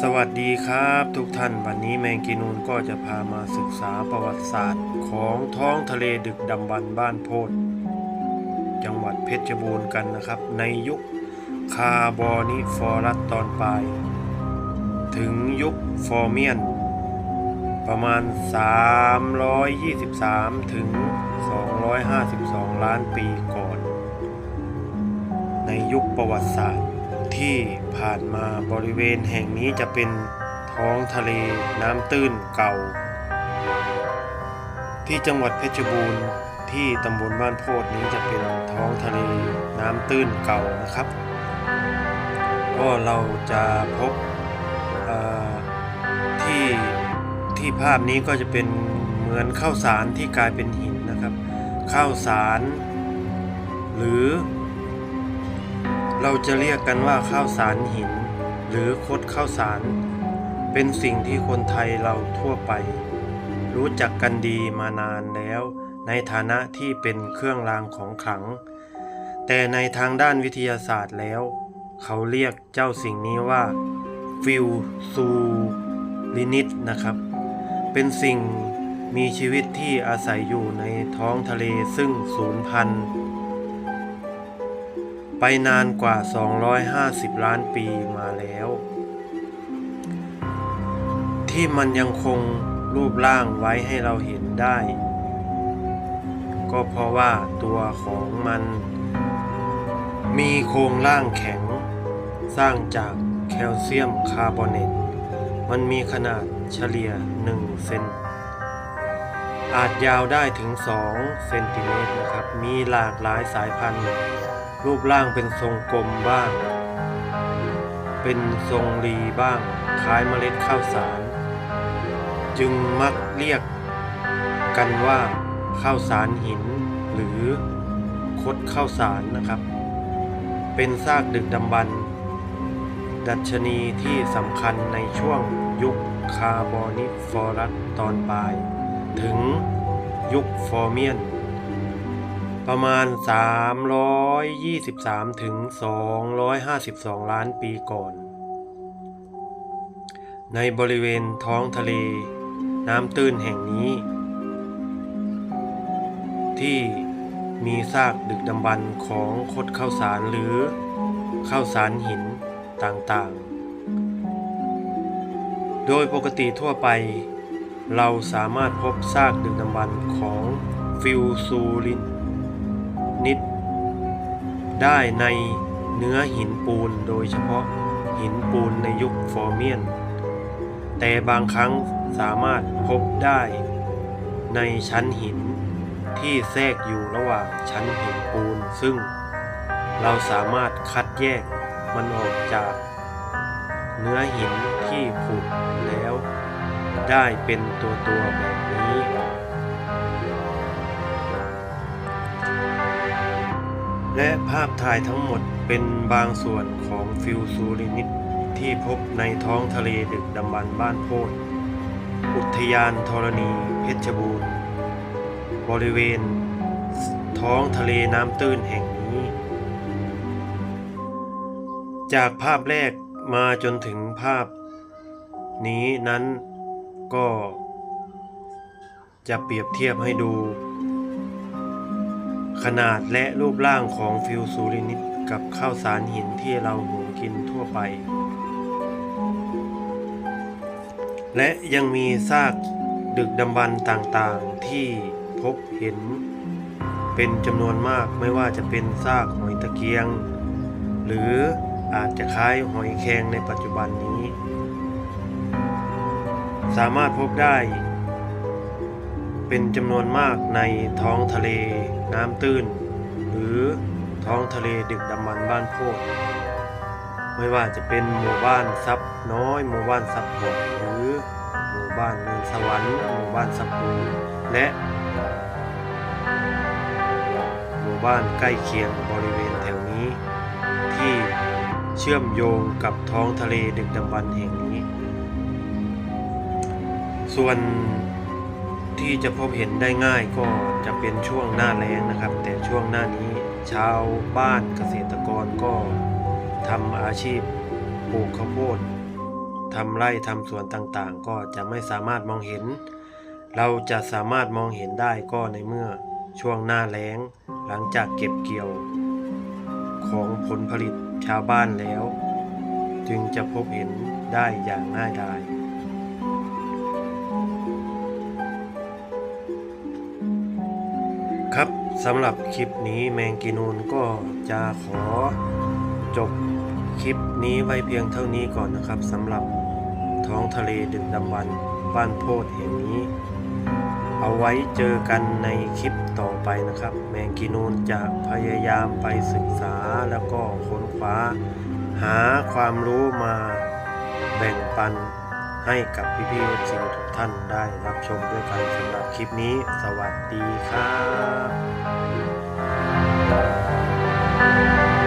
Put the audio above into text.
สวัสดีครับทุกท่านวันนี้แมงกีนูนก็จะพามาศึกษาประวัติศาสตร์ของท้องทะเลดึกดำบรรบ้านโพธจังหวัดเพชรบูรณ์กันนะครับ ในยุคคาร์บอนิฟอรัสตอนปลาย ถึงยุคฟอร์เมียน ประมาณ 323 ถึง 252 ล้านปีก่อน ในยุคประวัติศาสตร์ ที่ผ่านมาบริเวณแห่งนี้จะเป็นท้องทะเลน้ำตื้นเก่า ที่จังหวัดเพชรบูรณ์ที่ตำบลบ้านโพดนี้จะเป็นท้องทะเลน้ำตื้นเก่านะครับ ก็เราจะพบที่ที่ภาพนี้ก็จะเป็นเหมือนข้าวสารที่กลายเป็นหินนะครับ ข้าวสาร หรือ เราจะเรียกกันว่าข้าวสารหิน หรือคดข้าวสาร เป็นสิ่งที่คนไทยเราทั่วไป รู้จักกันดีมานานแล้ว ในฐานะที่เป็นเครื่องรางของขลัง แต่ในทางด้านวิทยาศาสตร์แล้ว เขาเรียกเจ้าสิ่งนี้ว่าฟิวซูลินิตนะครับ เป็นสิ่งมีชีวิตที่อาศัยอยู่ในท้องทะเลซึ่งสูญพันธุ์ ไปนานกว่า 250 ล้านปีมาแล้ว ที่มันยังคงรูปร่างไว้ให้เราเห็นได้ ก็เพราะว่าตัวของมัน มีโครงร่างแข็ง สร้างจากแคลเซียมคาร์บอเนต มันมีขนาดเฉลี่ย 1 เซนอาจยาวได้ถึง 2 เซนติเมตรนะครับ มีหลากหลายสายพันธุ์ รูปร่างเป็นทรงกลมบ้าง เป็นทรงรีบ้าง คล้ายเมล็ดข้าวสาร จึงมักเรียกกันว่าข้าวสารหิน หรือคดข้าวสารนะครับ เป็นซากดึกดำบรรพ์ดัชนีที่สำคัญในช่วงยุคคาร์บอนิฟอรัสตอนปลาย ถึงยุคฟอร์เมียน ประมาณ 323 ถึง 252 ล้านปีก่อน ในบริเวณท้องทะเล น้ำตื้นแห่งนี้ ที่มีซากดึกดำบรรพ์ของคดข้าวสารหรือข้าวสารหินต่างๆ โดยปกติทั่วไป เราสามารถพบซากดึกดำบรรพ์ของฟิวซูลิน นิด ได้ในเนื้อหินปูนโดยเฉพาะหินปูนในยุคฟอร์เมียน แต่บางครั้งสามารถพบได้ในชั้นหินที่แทรกอยู่ระหว่างชั้นหินปูน ซึ่งเราสามารถคัดแยกมันออกจาก เนื้อหินที่ผุแล้วได้เป็นตัวตัวๆแบบนี้ และภาพถ่ายทั้งหมดเป็นบางส่วนของฟิวซูรินิตที่พบในท้องทะเลดึกดำบรรบ้านโพธอุทยานธรณีเพชรบูรณ์ บริเวณ ท้องทะเลน้ำตื้นแห่งนี้ จากภาพแรกมาจนถึงภาพ นี้นั้นก็ จะเปรียบเทียบให้ดู ขนาดและรูปร่างของฟิวซูรินิตกับข้าวสารหินที่เราหุงกินทั่วไป และยังมีซากดึกดำบรรพ์ต่างๆที่พบเห็นเป็นจำนวนมากไม่ว่าจะเป็นซากหอยตะเกียง หรืออาจจะคล้ายหอยแครงในปัจจุบันนี้ สามารถพบได้ เป็นจำนวนมากในท้องทะเลน้ำตื้น หรือท้องทะเลดึกดำบรรบ้านโพดไม่ว่าจะเป็นหมู่บ้านซับน้อย หมู่บ้านซับบกหรือหมู่บ้านเนินสวรรค์หมู่บ้านซับปูและหมู่บ้านใกล้เคียงบริเวณแถวนี้ ที่เชื่อมโยงกับท้องทะเลดึกดำบรรแห่งนี้ ส่วน ที่จะพบเห็นได้ง่ายก็จะเป็นช่วงหน้าแล้งนะครับ แต่ช่วงหน้านี้ชาวบ้านเกษตรกรก็ทำอาชีพปลูกข้าวโพดทำไร่ทำสวนต่างๆ ก็จะไม่สามารถมองเห็น เราจะสามารถมองเห็นได้ก็ในเมื่อช่วงหน้าแล้ง หลังจากเก็บเกี่ยว ของผลผลิตชาวบ้านแล้ว จึงจะพบเห็นได้อย่างง่ายดาย ครับสำหรับคลิปนี้แมงกีนูนก็จะขอจบคลิปนี้ไว้เพียงเท่านี้ก่อนนะครับสำหรับท้องทะเลดึกดำบรรบ้านโพดแห่งนี้ เอาไว้เจอกันในคลิปต่อไปนะครับ แมงกีนูนจะพยายามไปศึกษาแล้วก็ค้นคว้า หาความรู้มาแบ่งปัน ให้กับพี่ๆเอฟซีทุกท่านได้รับชมด้วยกันสำหรับคลิปนี้ สวัสดีครับ